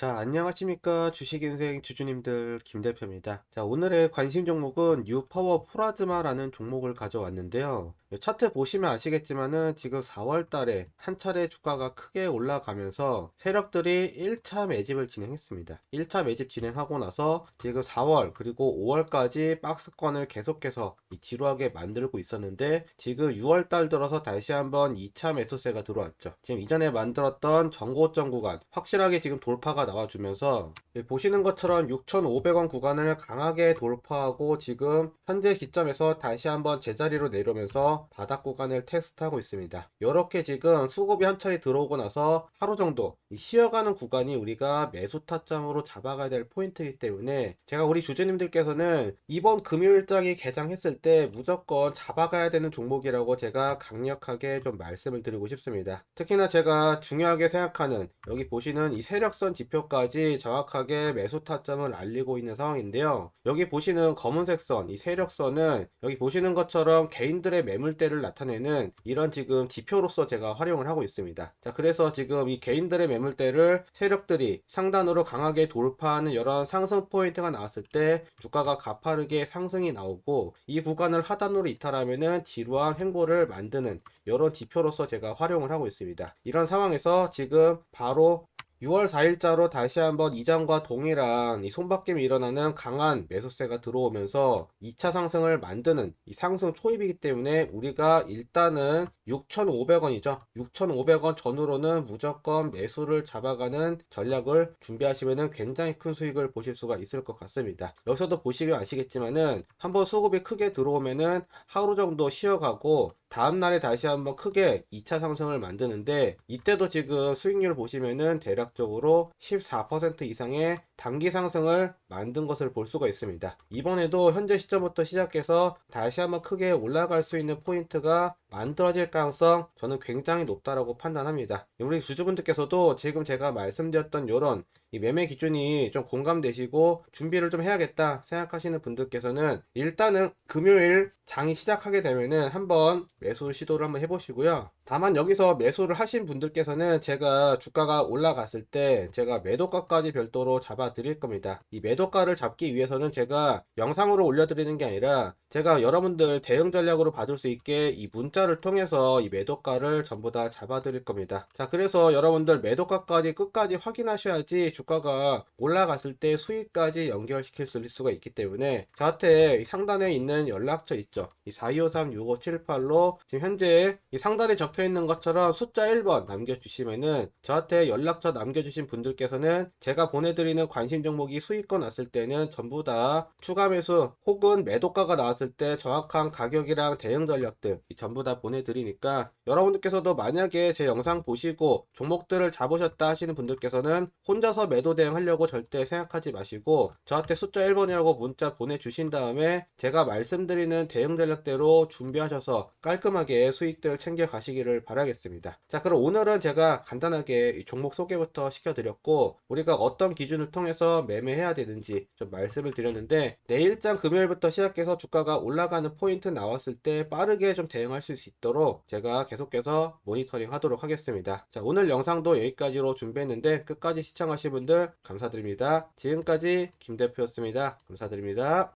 자, 안녕하십니까. 주식인생 주주님들 김 대표입니다. 자, 오늘의 관심 종목은 뉴 파워 플라즈마라는 종목을 가져왔는데요. 차트 보시면 아시겠지만은 지금 4월 달에 한 차례 주가가 크게 올라가면서 세력들이 1차 매집을 진행했습니다. 1차 매집 진행하고 나서 지금 4월 그리고 5월까지 박스권을 계속해서 이 지루하게 만들고 있었는데 지금 6월 달 들어서 다시 한번 2차 매수세가 들어왔죠. 지금 이전에 만들었던 정고점 구간 확실하게 지금 돌파가 나와주면서 예, 보시는 것처럼 6,500원 구간을 강하게 돌파하고 지금 현재 기점에서 다시 한번 제자리로 내려오면서 바닥 구간을 테스트하고 있습니다. 이렇게 지금 수급이 한 차례 들어오고 나서 하루 정도 이 쉬어가는 구간이 우리가 매수 타점으로 잡아가야 될 포인트이기 때문에 제가 우리 주주님들께서는 이번 금요일장이 개장했을 때 무조건 잡아가야 되는 종목이라고 제가 강력하게 좀 말씀을 드리고 싶습니다. 특히나 제가 중요하게 생각하는 여기 보시는 이 세력선 지표까지 정확하게 매수 타점을 알리고 있는 상황인데요. 여기 보시는 검은색 선, 이 세력선은 여기 보시는 것처럼 개인들의 매물 대를 나타내는 이런 지금 지표로서 제가 활용을 하고 있습니다. 자, 그래서 지금 이 개인들의 매물대를 세력들이 상단으로 강하게 돌파하는 이런 상승 포인트가 나왔을 때 주가가 가파르게 상승이 나오고 이 구간을 하단으로 이탈하면은 지루한 행보를 만드는 이런 지표로서 제가 활용을 하고 있습니다. 이런 상황에서 지금 바로 6월 4일자로 다시 한번 이전과 동일한 이 손바뀜이 일어나는 강한 매수세가 들어오면서 2차 상승을 만드는 이 상승 초입이기 때문에 우리가 일단은 6,500원이죠. 6,500원 전후로는 무조건 매수를 잡아가는 전략을 준비하시면 굉장히 큰 수익을 보실 수가 있을 것 같습니다. 여기서도 보시면 아시겠지만은 한번 수급이 크게 들어오면은 하루 정도 쉬어가고 다음 날에 다시 한번 크게 2차 상승을 만드는데 이때도 지금 수익률 보시면은 대략적으로 14% 이상의 단기 상승을 만든 것을 볼 수가 있습니다. 이번에도 현재 시점부터 시작해서 다시 한번 크게 올라갈 수 있는 포인트가 만들어질 가능성 저는 굉장히 높다라고 판단합니다. 우리 주주분들께서도 지금 제가 말씀드렸던 이런 이 매매 기준이 좀 공감되시고 준비를 좀 해야겠다 생각하시는 분들께서는 일단은 금요일 장이 시작하게 되면은 한번 매수 시도를 한번 해보시고요. 다만 여기서 매수를 하신 분들께서는 제가 주가가 올라갔을 때 제가 매도가까지 별도로 잡아 드릴 겁니다. 이 매도가를 잡기 위해서는 제가 영상으로 올려드리는 게 아니라 제가 여러분들 대응 전략으로 받을 수 있게 이 문자를 통해서 이 매도가를 전부 다 잡아 드릴 겁니다. 자, 그래서 여러분들 매도가까지 끝까지 확인하셔야지 주가가 올라갔을 때 수익까지 연결시킬 수가 있기 때문에 저한테 상단에 있는 연락처 있죠. 이 4253-6578로 지금 현재 이 상단에 적혀 있는 것처럼 숫자 1번 남겨주시면은 저한테 연락처 남겨주신 분들께서는 제가 보내드리는 관심 종목이 수익권 왔을 때는 전부 다 추가 매수 혹은 매도가가 나왔을 때 정확한 가격이랑 대응 전략들 전부 다 보내드리니까 여러분들께서도 만약에 제 영상 보시고 종목들을 잡으셨다 하시는 분들께서는 혼자서 매도 대응하려고 절대 생각하지 마시고 저한테 숫자 1번이라고 문자 보내주신 다음에 제가 말씀드리는 대응 전략대로 준비하셔서 깔끔하게 수익들 챙겨 가시기를 바라겠습니다. 자, 그럼 오늘은 제가 간단하게 이 종목 소개부터 시켜드렸고 우리가 어떤 기준을 통해서 매매해야 되는지 좀 말씀을 드렸는데 내일장 금요일부터 시작해서 주가가 올라가는 포인트 나왔을 때 빠르게 좀 대응할 수 있도록 제가 계속해서 모니터링 하도록 하겠습니다. 자, 오늘 영상도 여기까지로 준비했는데 끝까지 시청하신 분들 감사드립니다. 지금까지 김 대표였습니다. 감사드립니다.